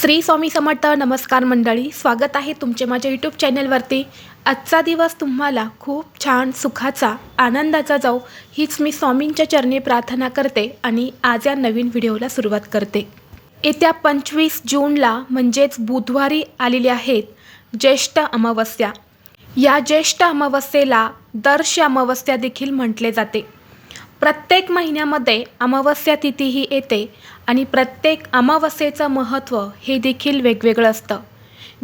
श्री स्वामी समर्थ नमस्कार मंडळी स्वागत आहे तुमचे माझ्या यूट्यूब चॅनलवरती. आजचा दिवस तुम्हाला खूप छान सुखाचा आनंदाचा जाऊ हीच मी स्वामींच्या चरणी प्रार्थना करते आणि आज या नवीन व्हिडिओला सुरुवात करते. येत्या पंचवीस जूनला म्हणजेच बुधवारी आलेली आहेत ज्येष्ठ अमावस्या. या ज्येष्ठ अमावस्येला दर्श अमावस्या देखील म्हटले जाते. प्रत्येक महिन्यामध्ये अमावस्या तिथी ही येते आणि प्रत्येक अमावस्येचं महत्त्व हे देखील वेगवेगळं असतं.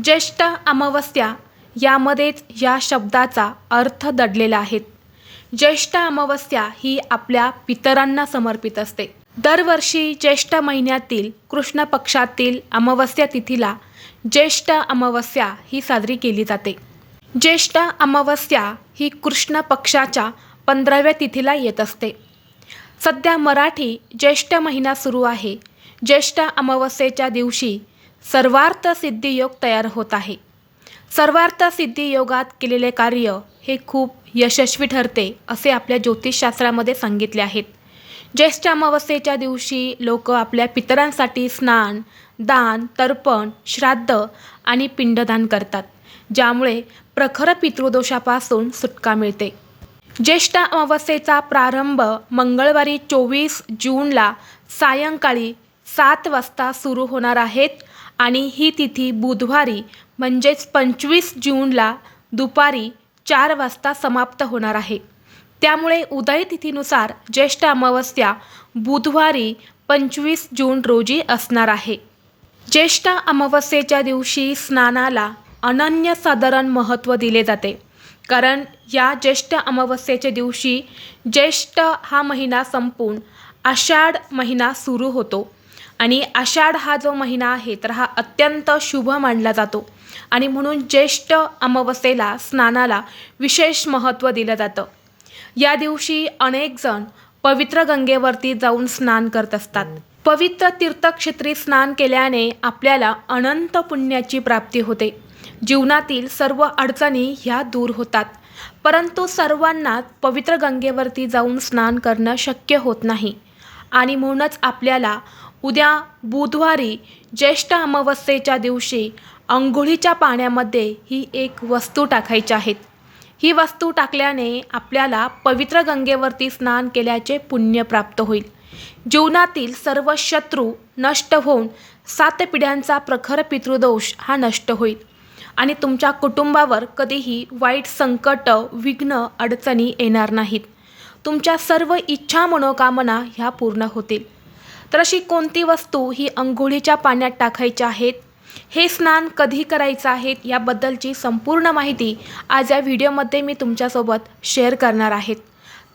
ज्येष्ठ अमावस्या यामध्येच या शब्दाचा अर्थ दडलेला आहे. ज्येष्ठ अमावस्या ही आपल्या पितरांना समर्पित असते. दरवर्षी ज्येष्ठ महिन्यातील कृष्ण पक्षातील अमावस्या तिथीला ज्येष्ठ अमावस्या ही साजरी केली जाते. ज्येष्ठ अमावस्या ही कृष्ण पक्षाच्या पंधराव्या तिथीला येत असते. सध्या मराठी ज्येष्ठ महिना सुरू आहे. ज्येष्ठ अमावस्येच्या दिवशी सर्वार्थ सिद्धियोग तयार होत आहे. सर्वार्थ सिद्धियोगात केलेले कार्य हे खूप यशस्वी ठरते असे आपल्या ज्योतिषशास्त्रामध्ये सांगितले आहेत. ज्येष्ठ अमावस्येच्या दिवशी लोक आपल्या पितरांसाठी स्नान दान तर्पण श्राद्ध आणि पिंडदान करतात ज्यामुळे प्रखर पितृदोषापासून सुटका मिळते. ज्येष्ठ अमावस्येचा प्रारंभ मंगळवारी चोवीस जूनला सायंकाळी सात वाजता सुरू होणार आहेत आणि ही तिथी बुधवारी म्हणजेच पंचवीस जूनला दुपारी चार वाजता समाप्त होणार आहे. त्यामुळे उदय तिथीनुसार ज्येष्ठ अमावस्या बुधवारी पंचवीस जून रोजी असणार आहे. ज्येष्ठ अमावस्येच्या दिवशी स्नानाला अनन्यसाधारण महत्त्व दिले जाते. कारण या ज्येष्ठ अमावस्येच्या दिवशी ज्येष्ठ हा महिना संपून आषाढ महिना सुरू होतो. आणि आषाढ हा जो महिना आहे तर हा अत्यंत शुभ मानला जातो. आणि म्हणून ज्येष्ठ अमावस्येला स्नानाला विशेष महत्त्व दिलं जातं. या दिवशी अनेक जण पवित्र गंगेवरती जाऊन स्नान करत असतात. पवित्र तीर्थक्षेत्री स्नान केल्याने आपल्याला अनंत पुण्याची प्राप्ती होते. जीवनातील सर्व अडचणी ह्या दूर होतात. परंतु सर्वांना पवित्र गंगेवरती जाऊन स्नान करणं शक्य होत नाही. आणि म्हणूनच आपल्याला उद्या बुधवारी ज्येष्ठ अमावस्येच्या दिवशी अंघोळीच्या पाण्यामध्ये ही एक वस्तू टाकायची आहेत. ही वस्तू टाकल्याने आपल्याला पवित्र गंगेवरती स्नान केल्याचे पुण्य प्राप्त होईल. जीवनातील सर्व शत्रू नष्ट होऊन सात पिढ्यांचा प्रखर पितृदोष हा नष्ट होईल. आणि तुमच्या कुटुंबावर कधीही वाईट संकट विघ्न अडचणी येणार नाहीत. तुमच्या सर्व इच्छा मनोकामना ह्या पूर्ण होतील. तर अशी कोणती वस्तू ही अंघोळीच्या पाण्यात टाकायच्या आहेत? हे स्नान कधी करायचं आहे याबद्दलची संपूर्ण माहिती आज या व्हिडिओमध्ये मी तुमच्यासोबत शेअर करणार आहेत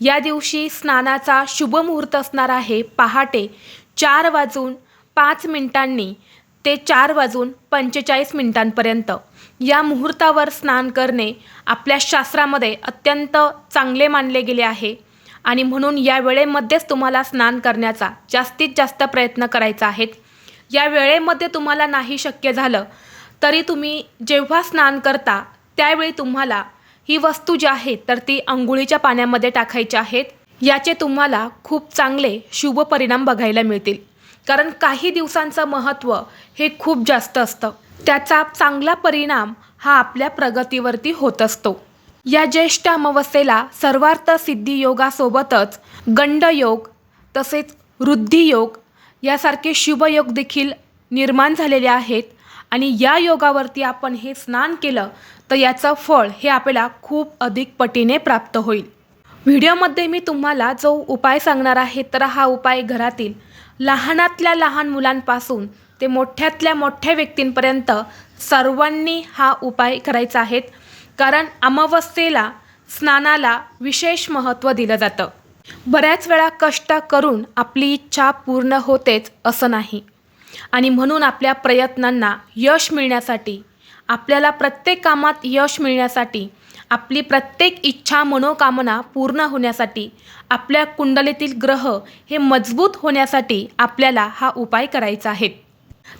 या दिवशी स्नानाचा शुभ मुहूर्त असणार आहे. पहाटे चार वाजून पाच मिनिटांनी ते चार वाजून पंचेचाळीस मिनिटांपर्यंत. या मुहूर्तावर स्नान करणे आपल्या शास्त्रामध्ये अत्यंत चांगले मानले गेले आहे. आणि म्हणून या वेळेमध्येच तुम्हाला स्नान करण्याचा जास्तीत जास्त प्रयत्न करायचा आहे. या वेळेमध्ये तुम्हाला नाही शक्य झालं तरी तुम्ही जेव्हा स्नान करता त्यावेळी तुम्हाला ही वस्तू जी आहे तर ती अंघोळीच्या पाण्यामध्ये टाकायच्या आहेत. याचे तुम्हाला खूप चांगले शुभ परिणाम बघायला मिळतील. कारण काही दिवसांचं महत्त्व हे खूप जास्त असतं. त्याचा चांगला परिणाम हा आपल्या प्रगतीवरती होत असतो. या ज्येष्ठ अमावस्येला सर्वार्थ सिद्धी योगासोबतच गंडयोग तसेच वृद्धियोग यासारखे शुभयोग देखील निर्माण झालेले आहेत. आणि या योगावरती आपण हे स्नान केलं तर याचं फळ हे आपल्याला खूप अधिक पटीने प्राप्त होईल. व्हिडिओमध्ये मी तुम्हाला जो उपाय सांगणार आहे तर हा उपाय घरातील लहानातल्या लहान मुलांपासून ते मोठ्यातल्या मोठ्या व्यक्तींपर्यंत सर्वांनी हा उपाय करायचा आहे. कारण अमावस्येला स्नानाला विशेष महत्त्व दिलं जातं. बऱ्याच वेळा कष्ट करून आपली इच्छा पूर्ण होतेच असं नाही. आणि म्हणून आपल्या प्रयत्नांना यश मिळण्यासाठी आपल्याला प्रत्येक कामात यश मिळण्यासाठी आपली प्रत्येक इच्छा मनोकामना पूर्ण होण्यासाठी आपल्या कुंडलीतील ग्रह हे मजबूत होण्यासाठी आपल्याला हा उपाय करायचा आहे.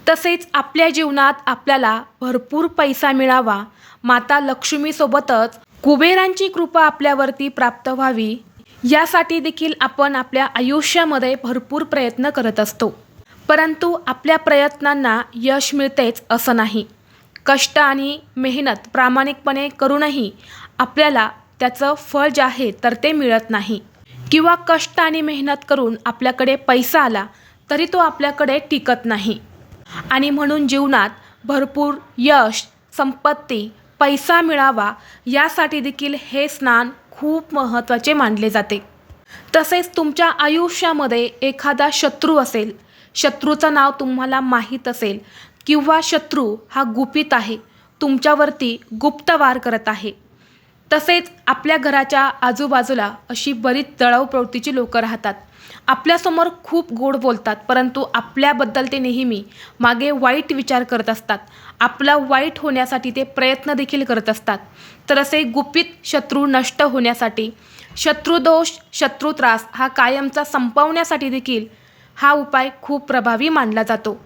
तसेच आपल्या जीवनात आपल्याला भरपूर पैसा मिळावा माता लक्ष्मीसोबतच कुबेरांची कृपा आपल्यावरती प्राप्त व्हावी यासाठी देखील आपण आपल्या आयुष्यामध्ये भरपूर प्रयत्न करत असतो. परंतु आपल्या प्रयत्नांना यश मिळतेच असं नाही. कष्ट आणि मेहनत प्रामाणिकपणे करूनही आपल्याला त्याचं फळ जे आहे तर ते मिळत नाही. किंवा कष्ट आणि मेहनत करून आपल्याकडे पैसा आला तरी तो आपल्याकडे टिकत नाही. आणि म्हणून जीवनात भरपूर यश संपत्ती पैसा मिळावा यासाठी देखील हे स्नान खूप महत्त्वाचे मानले जाते. तसेच तुमच्या आयुष्यामध्ये एखादा शत्रू असेल शत्रूचं नाव तुम्हाला माहीत असेल किंवा शत्रू हा गुपित आहे तुमच्यावरती गुप्त वार करत आहे. तसेच आपल्या घराच्या आजूबाजूला अशी बरीच दळाव प्रवृत्तीची लोकं राहतात. आपल्यासमोर खूप गोड बोलतात परंतु आपल्याबद्दल ते नेहमी मागे वाईट विचार करत असतात. आपला वाईट होण्यासाठी ते प्रयत्न देखील करत असतात. तर असे गुपित शत्रू नष्ट होण्यासाठी शत्रुदोष शत्रुत्रास हा कायमचा संपवण्यासाठी देखील हा उपाय खूप प्रभावी मानला जातो.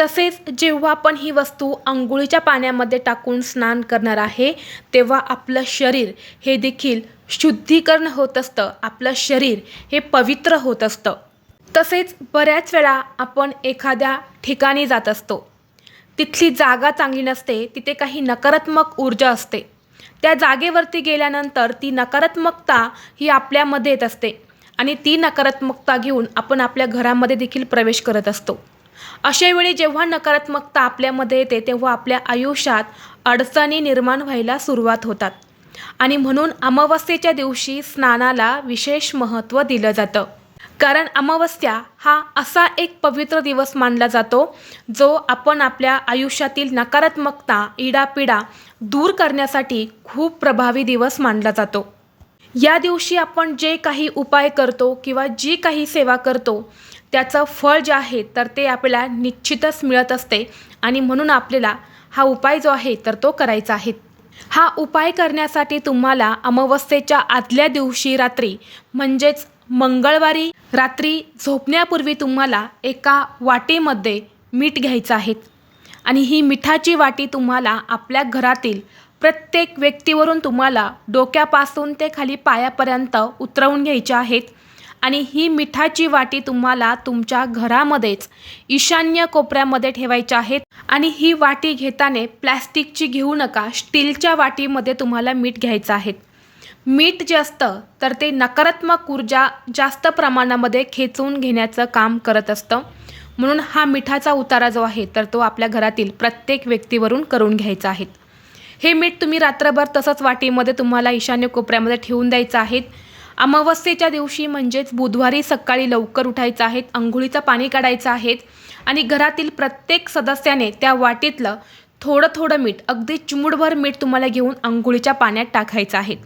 तसेच जेव्हा आपण ही वस्तू आंघोळीच्या पाण्यामध्ये टाकून स्नान करणार आहे तेव्हा आपलं शरीर हे देखील शुद्धीकरण होत असतं. आपलं शरीर हे पवित्र होत असतं. तसेच बऱ्याच वेळा आपण एखाद्या ठिकाणी जात असतो. तिथली जागा चांगली नसते तिथे काही नकारात्मक ऊर्जा असते. त्या जागेवरती गेल्यानंतर ती नकारात्मकता ही आपल्यामध्ये येत असते आणि ती नकारात्मकता घेऊन आपण आपल्या घरामध्ये देखील प्रवेश करत असतो. अशा वेळी जेव्हा नकारात्मकता आपल्यामध्ये येते तेव्हा आपल्या आयुष्यात अडचणी निर्माण व्हायला सुरुवात होतात. आणि म्हणून अमावस्येच्या दिवशी स्नानाला विशेष महत्त्व दिलं जातं. कारण अमावस्या हा असा एक पवित्र दिवस मानला जातो जो आपण आपल्या आयुष्यातील नकारात्मकता इडापिडा दूर करण्यासाठी खूप प्रभावी दिवस मानला जातो. या दिवशी आपण जे काही उपाय करतो किंवा जी काही सेवा करतो त्याचं फळ जे आहे तर ते आपल्याला निश्चितच मिळत असते. आणि म्हणून आपल्याला हा उपाय जो आहे तर तो करायचा आहे. हा उपाय करण्यासाठी तुम्हाला अमावस्येच्या आदल्या दिवशी रात्री म्हणजेच मंगळवारी रात्री झोपण्यापूर्वी तुम्हाला एका वाटीमध्ये मीठ घ्यायचं आहे. आणि ही मिठाची वाटी तुम्हाला आपल्या घरातील प्रत्येक व्यक्तीवरून तुम्हाला डोक्यापासून ते खाली पायापर्यंत उतरवून घ्यायच्या आहेत आणि ही मिठाची वाटी तुम्हाला तुमच्या घरामध्येच ईशान्य कोपऱ्यामध्ये ठेवायच्या आहेत आणि ही वाटी घेताना प्लॅस्टिकची घेऊ नका स्टीलच्या वाटीमध्ये तुम्हाला मीठ घ्यायचं आहे. मीठ जे असतं तर ते नकारात्मक ऊर्जा जास्त प्रमाणामध्ये खेचून घेण्याचं काम करत असतं. म्हणून हा मिठाचा उतारा जो आहे तर तो आपल्या घरातील प्रत्येक व्यक्तीवरून करून घ्यायचा आहे. हे मीठ तुम्ही रात्रभर तसंच वाटीमध्ये तुम्हाला ईशान्य कोपऱ्यामध्ये ठेवून द्यायचं आहे. अमावस्येच्या दिवशी म्हणजेच बुधवारी सकाळी लवकर उठायचं आहे अंघोळीचं पाणी काढायचं आहे आणि घरातील प्रत्येक सदस्याने त्या वाटीतलं थोडं थोडं मीठ अगदी चिमुडभर मीठ तुम्हाला घेऊन आंघोळीच्या पाण्यात टाकायचं आहे.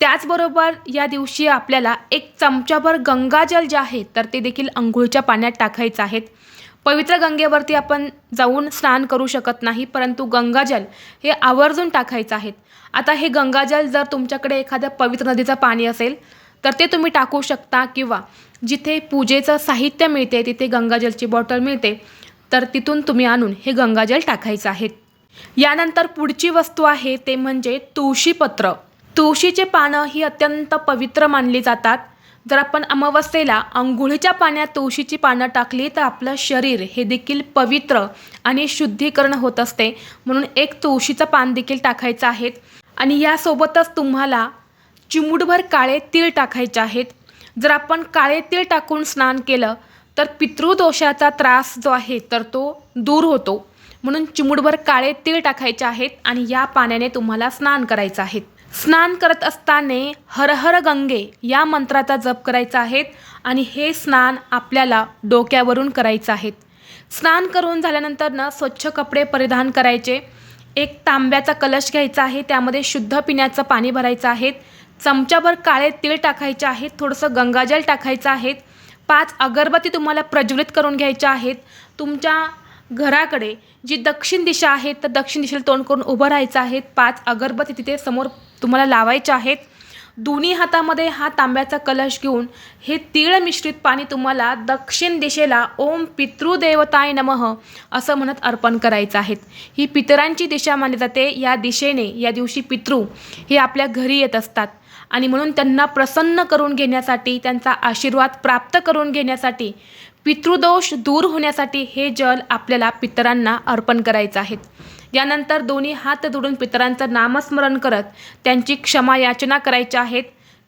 त्याचबरोबर या दिवशी आपल्याला एक चमचाभर गंगाजल जे आहे तर ते देखील अंघोळीच्या पाण्यात टाकायचं आहे. पवित्र गंगेवरती आपण जाऊन स्नान करू शकत नाही परंतु गंगाजल हे आवर्जून टाकायचं आहे. आता हे गंगाजल जर तुमच्याकडे एखाद्या पवित्र नदीचं पाणी असेल तर ते तुम्ही टाकू शकता किंवा जिथे पूजेचं साहित्य मिळते तिथे गंगाजलची बॉटल मिळते तर तिथून तुम्ही आणून हे गंगाजल टाकायचं आहे. यानंतर पुढची वस्तू आहे ते म्हणजे तुळशीपत्र. तुळशीचे पानं ही अत्यंत पवित्र मानली जातात. जर आपण अमावस्येला अंघोळीच्या पाण्यात तुळशीची पानं टाकली तर आपलं शरीर हे देखील पवित्र आणि शुद्धीकरण होत असते. म्हणून एक तुळशीचं पान देखील टाकायचं आहे. आणि यासोबतच तुम्हाला चिमूटभर काळे तीळ टाकायचे आहेत. जर आपण काळे तीळ टाकून स्नान केलं तर पितृदोषाचा त्रास जो आहे तर तो दूर होतो. म्हणून चिमूटभर काळे तीळ टाकायचे आहेत आणि या पाण्याने तुम्हाला स्नान करायचं आहे. स्नान करत असताना हर हर गंगे या मंत्राचा जप करायचा आहे आणि हे स्नान आपल्याला डोक्यावरून करायचं आहे. स्नान करून झाल्यानंतर ना स्वच्छ कपडे परिधान करायचे. एक तांब्याचा कलश घ्यायचा आहे त्यामध्ये शुद्ध पिण्याचं पाणी भरायचं आहे. चमच्याभर काळे तीळ टाकायचे आहेत थोडंसं गंगाजल टाकायचं आहे. पाच अगरबत्ती तुम्हाला प्रज्वलित करून घ्यायच्या आहेत. तुमच्या घराकडे जी दक्षिण दिशा आहे तर दक्षिण दिशेला तोंड करून उभं राहायचं आहे. पाच अगरबत्ती तिथे समोर तुम्हाला लावायच्या आहेत. दोन्ही हातामध्ये हा तांब्याचा कलश घेऊन हे तीळ मिश्रित पाणी तुम्हाला दक्षिण दिशेला ओम पितृदेवताय नमः असं म्हणत अर्पण करायचं आहे. ही पितरांची दिशा मानली जाते. या दिशेने या दिवशी पितृ हे आपल्या घरी येत असतात. आणि म्हणून त्यांना प्रसन्न करून घेण्यासाठी त्यांचा आशीर्वाद प्राप्त करून घेण्यासाठी पितृदोष दूर होण्यासाठी हे जल आपल्याला पितरांना अर्पण करायचं आहे. यानंतर दोन्ही हात जोडून पितरांचं नामस्मरण करत त्यांची क्षमा याचना करायच्या आहेत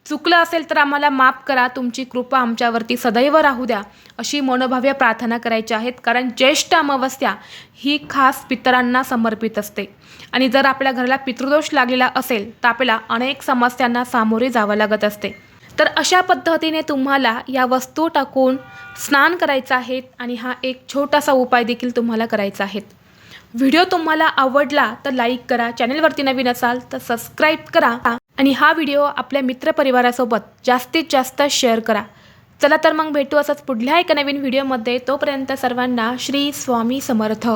चुकलं असेल तर आम्हाला माफ करा तुमची कृपा आमच्यावरती सदैव राहू द्या अशी मनोभाव्य प्रार्थना करायची आहेत. कारण ज्येष्ठ अमावस्या ही खास पितरांना समर्पित असते. आणि जर आपल्या घराला पितृदोष लागलेला असेल तर आपल्याला अनेक समस्यांना सामोरे जावं लागत असते. तर अशा पद्धतीने तुम्हाला या वस्तू टाकून स्नान करायचं आहे आणि हा एक छोटासा उपाय देखील तुम्हाला करायचा आहे व्हिडिओ तुम्हाला आवडला तर लाईक करा चॅनलवरती नवीन असाल तर सबस्क्राईब करा आणि हा व्हिडिओ आपल्या मित्रपरिवारासोबत जास्तीत जास्त शेअर करा. चला तर मग भेटू असंच पुढल्या एका नवीन व्हिडिओमध्ये. तोपर्यंत सर्वांना श्री स्वामी समर्थ.